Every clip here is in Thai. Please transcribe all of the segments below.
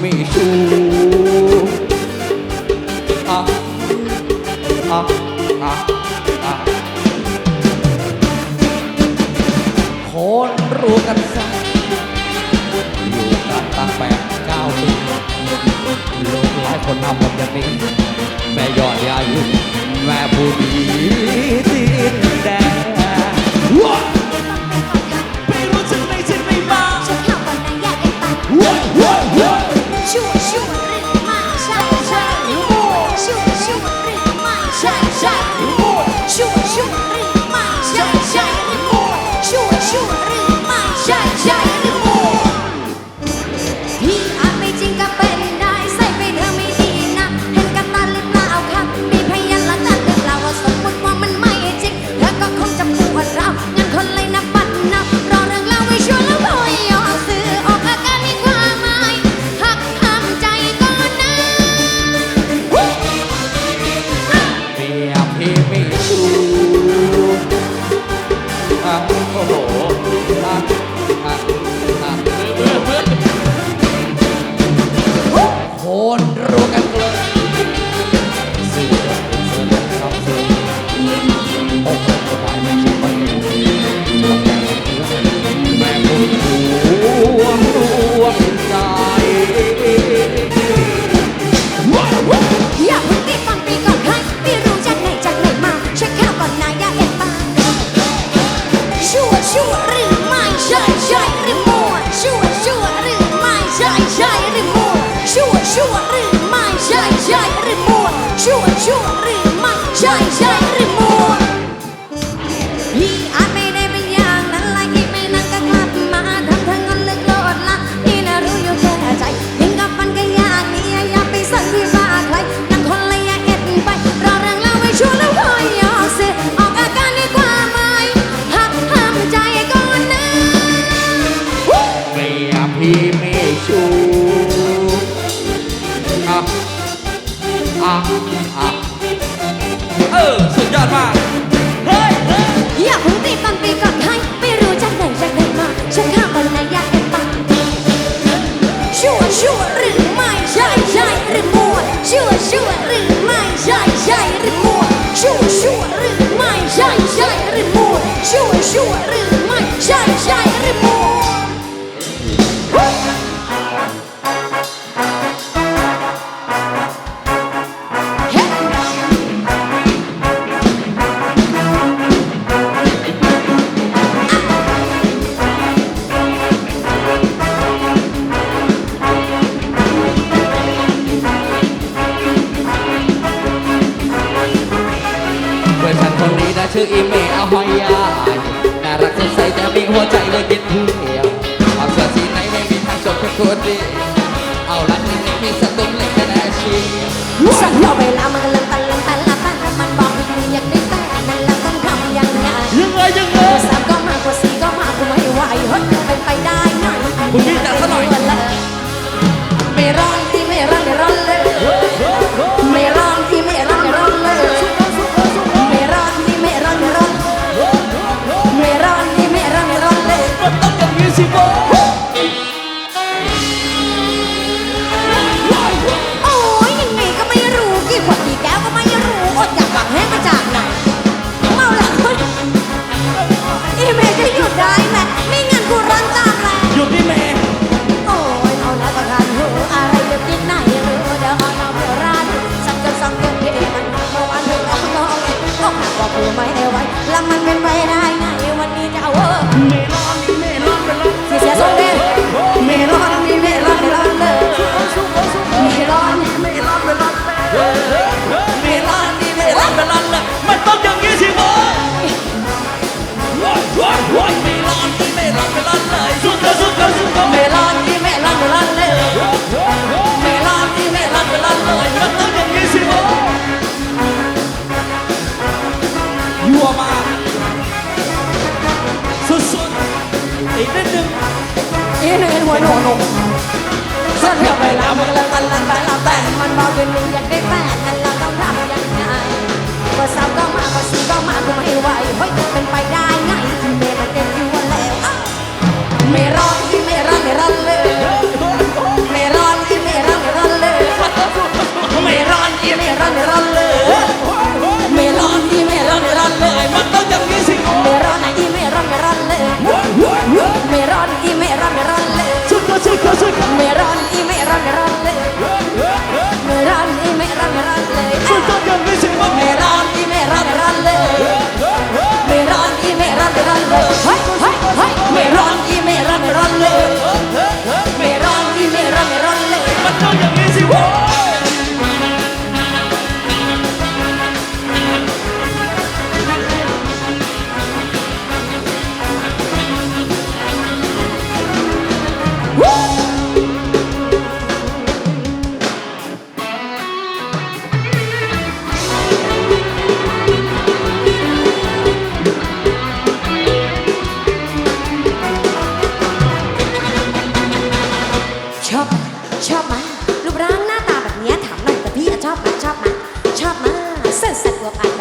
ไม่ชูอะอะอะอะคนรู้กันซักอยู่กันตั้งแปดเก้าปีโลกหลายคนทำแบบนี้ แม่ยอดยายุแม่ผู้ดีที่แด วใจเลยกินผู้เดียวเอาเสื้อสีไหนไม่มีทางจบแค่คนเดีเอาลัดนี้ไม่มีสตุ้มเลยแค่แน่ชีสักเราไปละมา Bye. มากก็ไม่ไหวเฮ้ยเป็นไปได้ไงที่เมย์มันเต็มอยู่แล้วไม่รอดที่ไม่รอดไม่รอดเลยไม่รอดที่ไม่รอนี่รอดเลยไม่รอดที่ไม่รอดไม่รอนเลยไม่รอดที่ไม่รอดไม่รอดเลยมันต้องอย่างนี้สิไม่รอดไหอีไม่รอดไม่รอดเลยไม่รอดที่ไม่รอนี่รอดเลยไม่รอดที่ไม่รอดไม่รอนเลยไม่รอดที่ไม่รอนี่รอดเลยสุดยอดยังไม่สิ ชอบมัชอบมันรูปร่างหน้าตาแบบนี้ถามหน่อยแต่พี่ชอบมันชอบมันชอบมานเส้นสัตว์ตัวป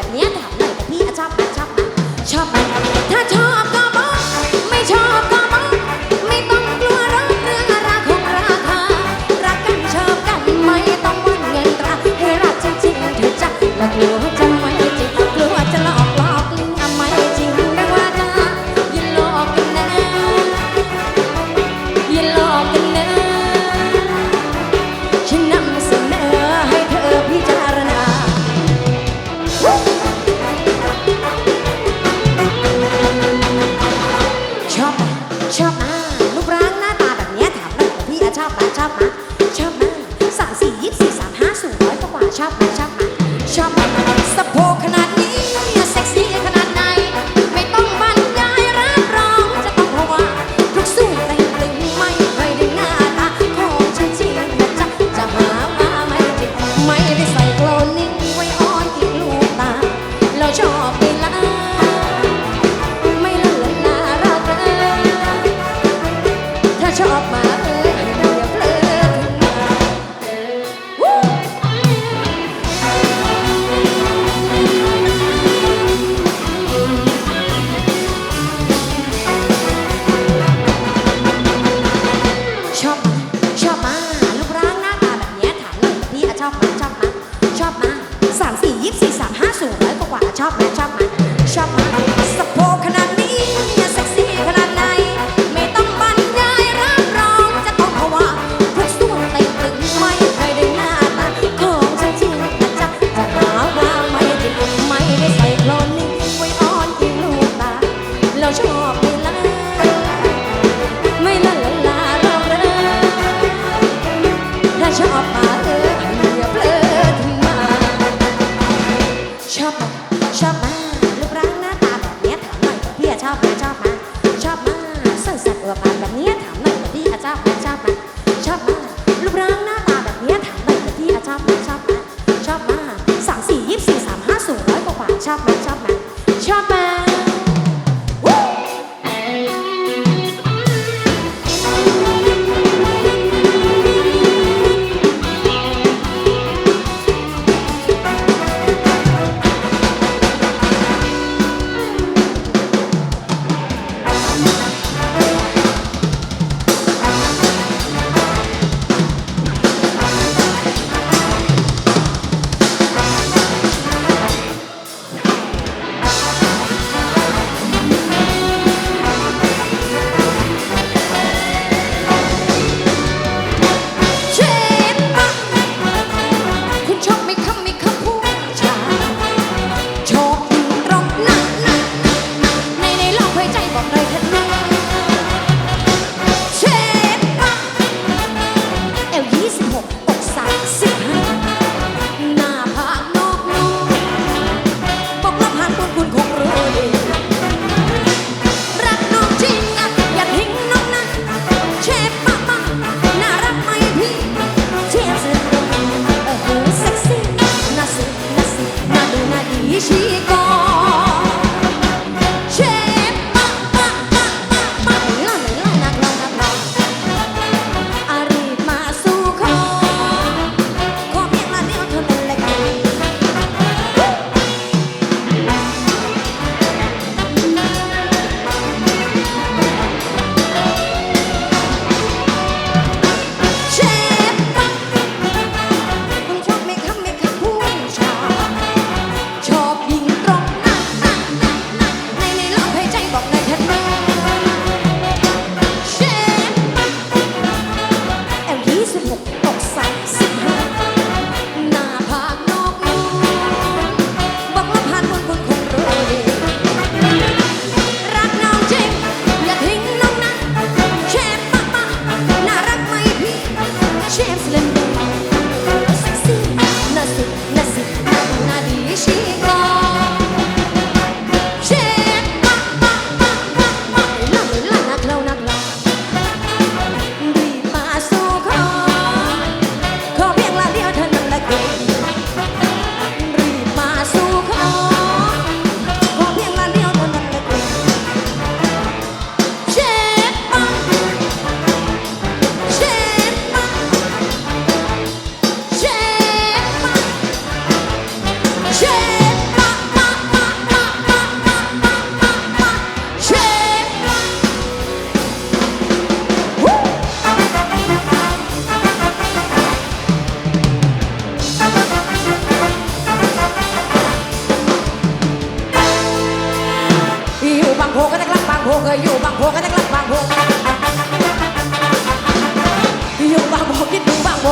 সব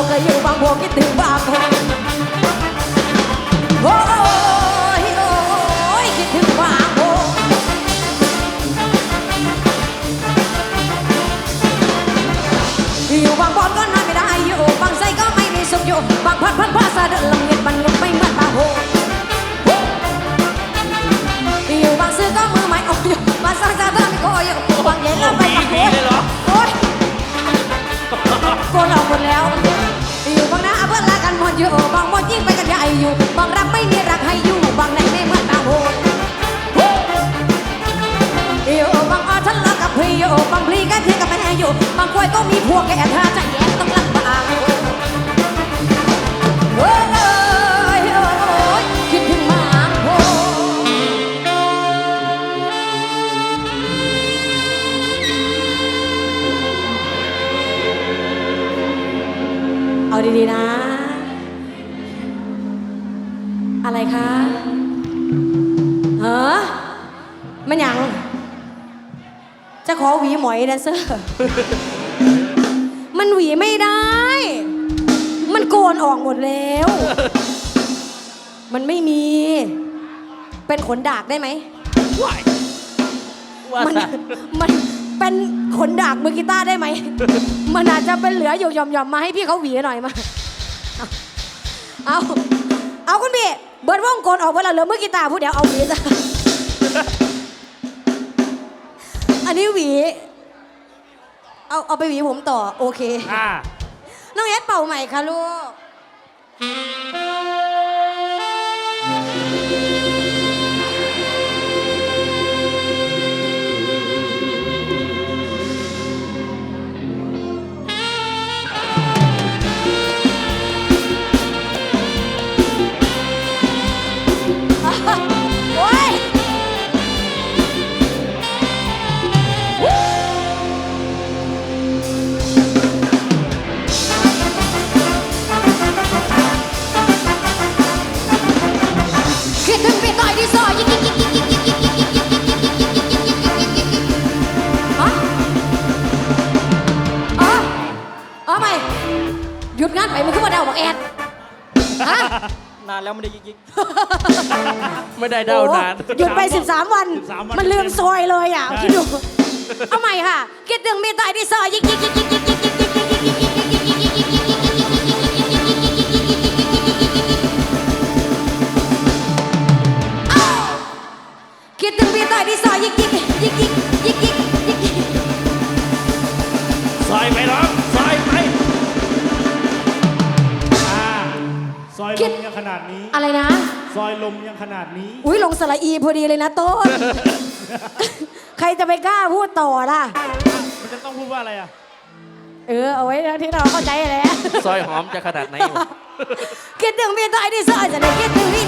ก็อยู่บางพวกคิดถึงบางแพง อยู่บางมดยิ่งไปกันใหญ่อยู่บางรักไม่มีรักให้อยู่บางในไม่เหมือนบางโหดอยู่บางอ้อฉันรักกับพี่อยู่บางพลีกันเทียกับแม่อยู่บางกวยก็มีผัวแก่ท่าใจแย่ต้องลำบากเฮ้ยคิดถึงมาโหเอาดีๆนะ คะเออมันยัง จะขอหวีหมอยแดนเซอร์ มันหวีไม่ได้ มันโกนออกหมดแล้ว มันไม่มี เป็นขนดากได้ไหมวายมันมันเป็นขนดากมือกีตาร์ได้ไหม มันอาจจะเป็นเหลืออยู่หย่อมๆมาให้พี่เขาหวีหน่อยมา เอา เอาคุณบี เบิร์ดวงกลออกเวลาเหลือมือกีตาร์ผู้เดียวเอาหวีจ้ะอันนี้หวี เอาเอาไปหวีผมต่อโอเคอน้องเอสเป่าใหม่ค่ะลูก ไม่ได้ยิก ไม่ได้เดานาน หยุดไป 13 วัน 13วัน มันลืมซอยเลยอะคิดดู เอาใหม่ค่ะ คิดถึงมีตายดีซอยยิกยิกยิกยิ นะ ซอยลมยังขนาดนี้ อุ้ยลงสระอีพอดีเลยนะต้น ใครจะไปกล้าพูดต่อล่ะ มันจะต้องพูดว่าอะไรอะ เออ เอาไว้ที่เราเข้าใจแล้ว ซอยหอมจะขนาดไหนวะ คิดถึงพี่ต้อยที่ซอยจะได้คิดถึงพี่